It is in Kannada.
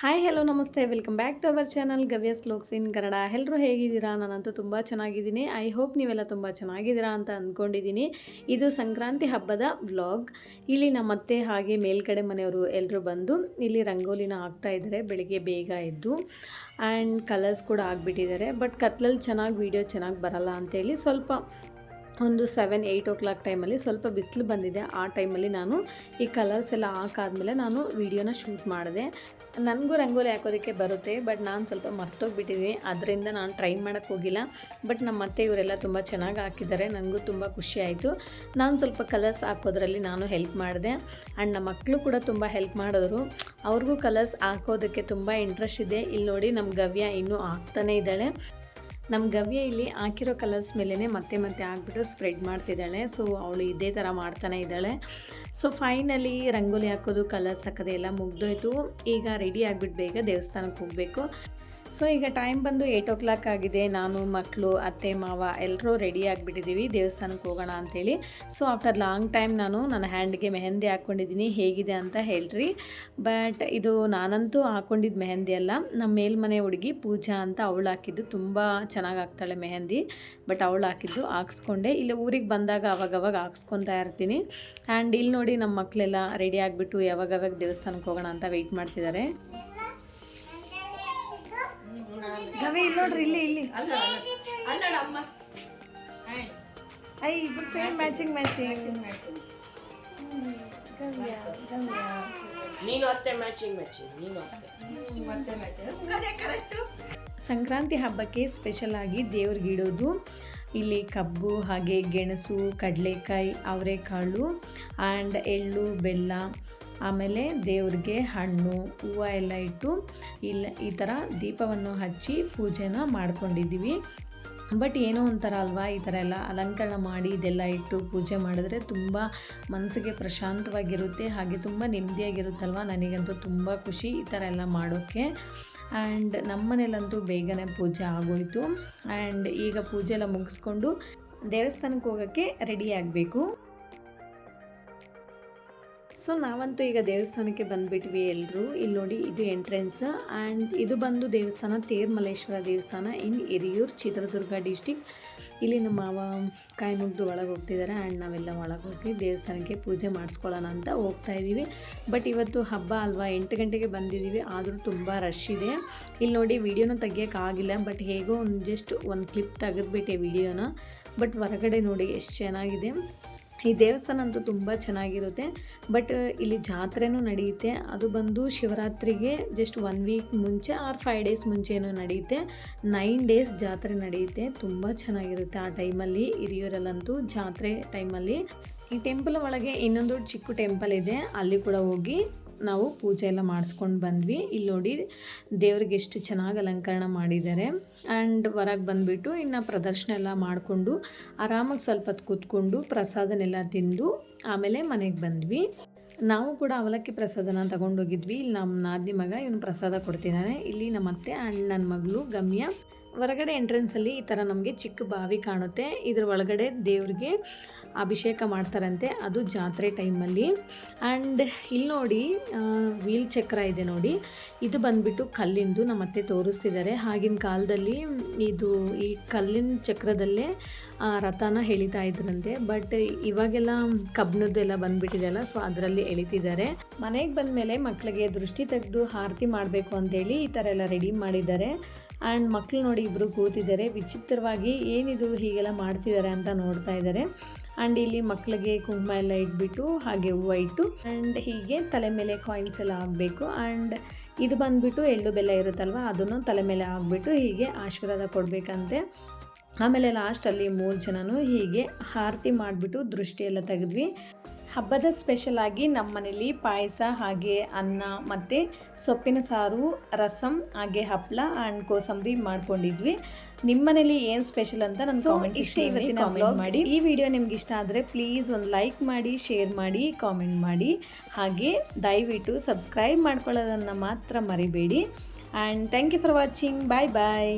ಹಾಯ್ ಹಲೋ ನಮಸ್ತೆ. Welcome back to our channel Gavya looks in Kannada ಎಲ್ಲರೂ ಹೇಗಿದ್ದೀರಾ? ನಾನಂತೂ ತುಂಬ ಚೆನ್ನಾಗಿದ್ದೀನಿ. ಐ ಹೋಪ್ ನೀವೆಲ್ಲ ತುಂಬ ಚೆನ್ನಾಗಿದ್ದೀರಾ ಅಂತ ಅಂದ್ಕೊಂಡಿದ್ದೀನಿ ಇದು ಸಂಕ್ರಾಂತಿ ಹಬ್ಬದ ವ್ಲಾಗ್ ಇಲ್ಲಿ ನಮ್ಮ ಅತ್ತೆ ಹಾಗೆ ಮೇಲ್ಗಡೆ ಮನೆಯವರು ಎಲ್ಲರೂ ಬಂದು ಇಲ್ಲಿ ರಂಗೋಲಿನ ಹಾಕ್ತಾ ಇದ್ದಾರೆ, ಬೆಳಿಗ್ಗೆ ಬೇಗ ಎದ್ದು. ಆ್ಯಂಡ್ ಕಲರ್ಸ್ ಕೂಡ ಆಗಿಬಿಟ್ಟಿದ್ದಾರೆ. ಬಟ್ ಕತ್ಲಲ್ಲಿ ಚೆನ್ನಾಗಿ ವೀಡಿಯೋ ಚೆನ್ನಾಗಿ ಬರಲ್ಲ ಅಂತೇಳಿ ಸ್ವಲ್ಪ ಒಂದು ಸೆವೆನ್ ಏಯ್ಟ್ ಓ ಕ್ಲಾಕ್ ಟೈಮಲ್ಲಿ ಸ್ವಲ್ಪ ಬಿಸಿಲು ಬಂದಿದೆ. ಆ ಟೈಮಲ್ಲಿ ನಾನು ಈ ಕಲರ್ಸ್ ಎಲ್ಲ ಹಾಕಾದ್ಮೇಲೆ ನಾನು ವೀಡಿಯೋನ ಶೂಟ್ ಮಾಡಿದೆ. ನನಗೂ ರಂಗೋಲಿ ಹಾಕೋದಕ್ಕೆ ಬರುತ್ತೆ ಬಟ್ ನಾನು ಸ್ವಲ್ಪ ಮರ್ತೋಗ್ಬಿಟ್ಟಿದ್ದೀನಿ ಅದರಿಂದ ನಾನು ಟ್ರೈ ಮಾಡೋಕ್ಕೆ ಹೋಗಿಲ್ಲ. ಬಟ್ ನಮ್ಮ ಅತ್ತೆ ಇವರೆಲ್ಲ ತುಂಬ ಚೆನ್ನಾಗಿ ಹಾಕಿದ್ದಾರೆ. ನನಗೂ ತುಂಬ ಖುಷಿ ಆಯಿತು. ನಾನು ಸ್ವಲ್ಪ ಕಲರ್ಸ್ ಹಾಕೋದ್ರಲ್ಲಿ ನಾನು ಹೆಲ್ಪ್ ಮಾಡಿದೆ. ಆ್ಯಂಡ್ ನಮ್ಮ ಮಕ್ಕಳು ಕೂಡ ತುಂಬ ಹೆಲ್ಪ್ ಮಾಡಿದ್ರು. ಅವ್ರಿಗೂ ಕಲರ್ಸ್ ಹಾಕೋದಕ್ಕೆ ತುಂಬ ಇಂಟ್ರೆಸ್ಟ್ ಇದೆ. ಇಲ್ಲಿ ನೋಡಿ ನಮ್ಮ ಗವ್ಯ ಇನ್ನೂ ಹಾಕ್ತಾನೇ ಇದ್ದಾಳೆ. ನಮ್ಮ ಗವ್ಯ ಇಲ್ಲಿ ಹಾಕಿರೋ ಕಲರ್ಸ್ ಮೇಲೇ ಮತ್ತೆ ಮತ್ತೆ ಹಾಕ್ಬಿಟ್ಟು ಸ್ಪ್ರೆಡ್ ಮಾಡ್ತಿದ್ದಾಳೆ. ಸೊ ಅವಳು ಇದೇ ಥರ ಮಾಡ್ತಾನೆ ಇದ್ದಾಳೆ. ಸೊ ಫೈನಲಿ ರಂಗೋಲಿ ಹಾಕೋದು ಕಲರ್ಸ್ ಹಾಕೋದು ಎಲ್ಲ ಮುಗ್ದೋಯ್ತು. ಈಗ ರೆಡಿ ಆಗಿಬಿಟ್ಟು ಬೇಗ ದೇವಸ್ಥಾನಕ್ಕೆ ಹೋಗಬೇಕು. ಸೊ ಈಗ ಟೈಮ್ ಬಂದು ಏಯ್ಟ್ ಓ ಕ್ಲಾಕ್ ಆಗಿದೆ. ನಾನು ಮಕ್ಕಳು ಅತ್ತೆ, ಮಾವ ಎಲ್ಲರೂ ರೆಡಿ ಆಗಿಬಿಟ್ಟಿದ್ದೀವಿ ದೇವಸ್ಥಾನಕ್ಕೆ ಹೋಗೋಣ ಅಂಥೇಳಿ ಸೊ ಆಫ್ಟರ್ ಲಾಂಗ್ ಟೈಮ್ ನಾನು ನನ್ನ ಹ್ಯಾಂಡ್ಗೆ ಮೆಹಂದಿ ಹಾಕ್ಕೊಂಡಿದ್ದೀನಿ ಹೇಗಿದೆ ಅಂತ ಹೇಳ್ರಿ. ಬಟ್ ಇದು ನಾನಂತೂ ಹಾಕ್ಕೊಂಡಿದ್ದು ಮೆಹಂದಿ ಅಲ್ಲ. ನಮ್ಮ ಮೇಲ್ಮನೆ ಹುಡುಗಿ ಪೂಜಾ ಅಂತ ಅವಳು ಹಾಕಿದ್ದು. ತುಂಬ ಚೆನ್ನಾಗಿ ಆಗ್ತಾಳೆ ಮೆಹಂದಿ. ಬಟ್ ಅವಳು ಹಾಕಿದ್ದು ಹಾಕ್ಸ್ಕೊಂಡೆ. ಇಲ್ಲಿ ಊರಿಗೆ ಬಂದಾಗ ಅವಾಗವಾಗ ಹಾಕ್ಸ್ಕೊತಾ ಇರ್ತೀನಿ. ಆ್ಯಂಡ್ ಇಲ್ಲಿ ನೋಡಿ ನಮ್ಮ ಮಕ್ಕಳೆಲ್ಲ ರೆಡಿ ಆಗಿಬಿಟ್ಟು ಯಾವಾಗವಾಗ ದೇವಸ್ಥಾನಕ್ಕೆ ಹೋಗೋಣ ಅಂತ ವೆಯ್ಟ್ ಮಾಡ್ತಿದ್ದಾರೆ ಇಲ್ಲಿ ನೋಡ್ರಿ ಇಲ್ಲಿ ಇಲ್ಲಿ. ಐ ಇಬ್ರು ಸೇಮ್ ಮ್ಯಾಚಿಂಗ್ ಮ್ಯಾಚಿಂಗ್ ನೀನು ಅತ್ತೆ ಮ್ಯಾಚಿಂಗ್ ಮ್ಯಾಚಿಂಗ್ ನೀನು ಅತ್ತೆ. ಸಂಕ್ರಾಂತಿ ಹಬ್ಬಕ್ಕೆ ಸ್ಪೆಷಲ್ ಆಗಿ ದೇವ್ರಿಗೆ ಇಡೋದು. ಇಲ್ಲಿ ಕಬ್ಬು ಹಾಗೆ ಗೆಣಸು ಕಡಲೆಕಾಯಿ ಅವರೆಕಾಳು ಆ್ಯಂಡ್ ಎಳ್ಳು ಬೆಲ್ಲ ಆಮೇಲೆ ದೇವ್ರಿಗೆ ಹಣ್ಣು, ಹೂವು ಎಲ್ಲ ಇಟ್ಟು ಇಲ್ಲ, ಈ ಥರ ದೀಪವನ್ನು ಹಚ್ಚಿ ಪೂಜೆನ ಮಾಡ್ಕೊಂಡಿದ್ದೀವಿ. ಬಟ್ ಏನೋ ಒಂಥರ ಅಲ್ವಾ, ಈ ಥರ ಎಲ್ಲ ಅಲಂಕರಣ ಮಾಡಿ ಇದೆಲ್ಲ ಇಟ್ಟು ಪೂಜೆ ಮಾಡಿದ್ರೆ ತುಂಬ ಮನಸ್ಸಿಗೆ ಪ್ರಶಾಂತವಾಗಿರುತ್ತೆ, ಹಾಗೆ ತುಂಬ ನೆಮ್ಮದಿಯಾಗಿರುತ್ತಲ್ವ? ನನಗಂತೂ ತುಂಬ ಖುಷಿ ಈ ಥರ ಎಲ್ಲ ಮಾಡೋಕ್ಕೆ. ಆ್ಯಂಡ್ ನಮ್ಮ ಮನೇಲಂತೂ ಬೇಗನೆ ಪೂಜೆ ಆಗೋಯಿತು. ಆ್ಯಂಡ್ ಈಗ ಪೂಜೆ ಎಲ್ಲ ಮುಗಿಸ್ಕೊಂಡು ದೇವಸ್ಥಾನಕ್ಕೆ ಹೋಗೋಕ್ಕೆ ರೆಡಿ ಆಗಬೇಕು. ಸೊ ನಾವಂತೂ ಈಗ ದೇವಸ್ಥಾನಕ್ಕೆ ಬಂದುಬಿಟ್ವಿ ಎಲ್ಲರೂ ಇಲ್ಲಿ ನೋಡಿ ಇದು ಎಂಟ್ರೆನ್ಸ್. ಆ್ಯಂಡ್ ಇದು ಬಂದು ದೇವಸ್ಥಾನ ತೇರ್ಮಲೇಶ್ವರ ದೇವಸ್ಥಾನ ಇನ್ ಹಿರಿಯೂರು, ಚಿತ್ರದುರ್ಗ ಡಿಸ್ಟಿಕ್. ಇಲ್ಲಿ ನಮ್ಮ ಮಾವ ಕಾಯಿ ಮುಗ್ದು ಒಳಗೆ ಹೋಗ್ತಿದ್ದಾರೆ ಆ್ಯಂಡ್ ನಾವೆಲ್ಲ ಒಳಗೆ ಹೋಗಿ ದೇವಸ್ಥಾನಕ್ಕೆ ಪೂಜೆ ಮಾಡಿಸ್ಕೊಳ್ಳೋಣ ಅಂತ ಹೋಗ್ತಾ ಇದ್ದೀವಿ ಬಟ್ ಇವತ್ತು ಹಬ್ಬ ಅಲ್ವಾ? ಎಂಟು ಗಂಟೆಗೆ ಬಂದಿದ್ದೀವಿ ಆದರೂ ತುಂಬ ರಶ್ ಇದೆ. ಇಲ್ಲಿ ನೋಡಿ ವಿಡಿಯೋನ ತೆಗಿಯೋಕ್ಕಾಗಿಲ್ಲ ಬಟ್ ಹೇಗೋ ಒಂದು ಜಸ್ಟ್ ಒಂದು ಕ್ಲಿಪ್ ತೆಗೆದ್ಬಿಟ್ಟೆ ವಿಡಿಯೋನ. ಬಟ್ ಹೊರಗಡೆ ನೋಡಿ ಎಷ್ಟು ಚೆನ್ನಾಗಿದೆ. ಈ ದೇವಸ್ಥಾನ ಅಂತೂ ತುಂಬ ಚೆನ್ನಾಗಿರುತ್ತೆ. ಬಟ್, ಇಲ್ಲಿ ಜಾತ್ರೆನೂ ನಡೆಯುತ್ತೆ ಅದು ಬಂದು ಶಿವರಾತ್ರಿಗೆ ಜಸ್ಟ್ ಒನ್ ವೀಕ್ ಮುಂಚೆ ಆರ್ ಫೈವ್ ಡೇಸ್ ಮುಂಚೆನೂ ನಡೆಯುತ್ತೆ ನೈನ್ ಡೇಸ್ ಜಾತ್ರೆ ನಡೆಯುತ್ತೆ ತುಂಬ ಚೆನ್ನಾಗಿರುತ್ತೆ ಆ ಟೈಮಲ್ಲಿ ಹಿರಿಯೂರಲ್ಲಂತೂ ಜಾತ್ರೆ ಟೈಮಲ್ಲಿ ಈ ಟೆಂಪಲ್ ಒಳಗೆ ಇನ್ನೊಂದು ಚಿಕ್ಕ ಟೆಂಪಲ್ ಇದೆ. ಅಲ್ಲಿ ಕೂಡ ಹೋಗಿ ನಾವು ಪೂಜೆ ಎಲ್ಲ ಮಾಡಿಸ್ಕೊಂಡು ಬಂದ್ವಿ. ಇಲ್ಲಿ ನೋಡಿ ದೇವ್ರಿಗೆ ಎಷ್ಟು ಚೆನ್ನಾಗಿ ಅಲಂಕರಣ ಮಾಡಿದ್ದಾರೆ. ಆ್ಯಂಡ್ ಹೊರಗೆ ಬಂದುಬಿಟ್ಟು ಇನ್ನು ಪ್ರದರ್ಶನ ಎಲ್ಲ ಮಾಡಿಕೊಂಡು ಆರಾಮಾಗಿ ಸ್ವಲ್ಪ ಹೊತ್ತು ಕೂತ್ಕೊಂಡು ಪ್ರಸಾದನೆಲ್ಲ ತಿಂದು ಆಮೇಲೆ ಮನೆಗೆ ಬಂದ್ವಿ. ನಾವು ಕೂಡ ಅವಲಕ್ಕಿ ಪ್ರಸಾದನ ತಗೊಂಡೋಗಿದ್ವಿ. ಇಲ್ಲಿ ನಮ್ಮ ನಾದಿ ಮಗ ಇವನು ಪ್ರಸಾದ ಕೊಡ್ತಿದ್ದಾನೆ ಇಲ್ಲಿ ನಮ್ಮ ಅತ್ತೆ ಆ್ಯಂಡ್ ನನ್ನ ಮಗಳು ಗಮ್ಯ. ಹೊರಗಡೆ ಎಂಟ್ರೆನ್ಸಲ್ಲಿ ಈ ಥರ ನಮಗೆ ಚಿಕ್ಕ ಬಾವಿ ಕಾಣುತ್ತೆ. ಇದ್ರ ಒಳಗಡೆ ದೇವ್ರಿಗೆ ಅಭಿಷೇಕ ಮಾಡ್ತಾರಂತೆ, ಅದು ಜಾತ್ರೆ ಟೈಮಲ್ಲಿ. ಆ್ಯಂಡ್ ಇಲ್ಲಿ ನೋಡಿ ವೀಲ್ ಚಕ್ರ ಇದೆ ನೋಡಿ. ಇದು ಬಂದ್ಬಿಟ್ಟು ಕಲ್ಲಿಂದು ನಮ್ಮ ಅತ್ತೆ ತೋರಿಸ್ತಿದ್ದಾರೆ. ಆಗಿನ ಕಾಲದಲ್ಲಿ ಇದು ಈ ಕಲ್ಲಿನ ಚಕ್ರದಲ್ಲೇ ರಥನ ಎಳಿತಾ ಇದ್ರಂತೆ. ಬಟ್ ಇವಾಗೆಲ್ಲ ಕಬ್ಬಿಣದ್ದೆಲ್ಲ ಬಂದ್ಬಿಟ್ಟಿದೆಯಲ್ಲ ಸೊ ಅದರಲ್ಲಿ ಎಳಿತಿದ್ದಾರೆ. ಮನೆಗೆ ಬಂದ ಮೇಲೆ ಮಕ್ಕಳಿಗೆ ದೃಷ್ಟಿ ತೆಗೆದು ಆರತಿ ಮಾಡಬೇಕು ಅಂತೇಳಿ ಈ ಥರ ಎಲ್ಲ ರೆಡಿ ಮಾಡಿದ್ದಾರೆ. ಆ್ಯಂಡ್ ಮಕ್ಕಳು ನೋಡಿ ಇಬ್ಬರು ಕೂತಿದ್ದಾರೆ. ವಿಚಿತ್ರವಾಗಿ ಏನಿದು ಹೀಗೆಲ್ಲ ಮಾಡ್ತಿದ್ದಾರೆ ಅಂತ ನೋಡ್ತಾ ಇದ್ದಾರೆ. ಆ್ಯಂಡ್ ಇಲ್ಲಿ ಮಕ್ಕಳಿಗೆ ಕುಂಕುಮ ಎಲ್ಲ ಇಟ್ಬಿಟ್ಟು ಹಾಗೆ ಹೂವು ಇಟ್ಟು ಆ್ಯಂಡ್ ಹೀಗೆ ತಲೆ ಮೇಲೆ ಕಾಯಿನ್ಸ್ ಎಲ್ಲ ಆಗಬೇಕು ಆ್ಯಂಡ್ ಇದು ಬಂದುಬಿಟ್ಟು ಎಳ್ಳು ಬೆಲ್ಲ ಇರುತ್ತಲ್ವ, ಅದನ್ನು ತಲೆ ಮೇಲೆ ಹಾಕ್ಬಿಟ್ಟು ಹೀಗೆ ಆಶೀರ್ವಾದ ಕೊಡಬೇಕಂತೆ. ಆಮೇಲೆ ಲಾಸ್ಟಲ್ಲಿ ಮೂರು ಜನನೂ ಹೀಗೆ ಆರತಿ ಮಾಡಿಬಿಟ್ಟು ದೃಷ್ಟಿಯೆಲ್ಲ ತೆಗೆದ್ವಿ. ಹಬ್ಬದ ಸ್ಪೆಷಲ್ ಆಗಿ ನಮ್ಮ ಮನೇಲಿ ಪಾಯಸ ಹಾಗೆ ಅನ್ನ ಮತ್ತು ಸೊಪ್ಪಿನ ಸಾರು ರಸಂ ಹಾಗೆ ಹಪ್ಪಳ ಆ್ಯಂಡ್ ಕೋಸಂಬರಿ ಮಾಡ್ಕೊಂಡಿದ್ವಿ. ನಿಮ್ಮ ಮನೇಲಿ ಏನು ಸ್ಪೆಷಲ್ ಅಂತ ನನ್ನ ಇಷ್ಟ ಇವತ್ತಿನ ಬ್ಲಾಗ್ ಮಾಡಿ. ಈ ವಿಡಿಯೋ ನಿಮ್ಗೆ ಇಷ್ಟ ಆದರೆ ಪ್ಲೀಸ್ ಒಂದು ಲೈಕ್ ಮಾಡಿ ಶೇರ್ ಮಾಡಿ ಕಾಮೆಂಟ್ ಮಾಡಿ. ಹಾಗೆ ದಯವಿಟ್ಟು ಸಬ್ಸ್ಕ್ರೈಬ್ ಮಾಡ್ಕೊಳ್ಳೋದನ್ನು ಮಾತ್ರ ಮರಿಬೇಡಿ. And thank you for watching bye bye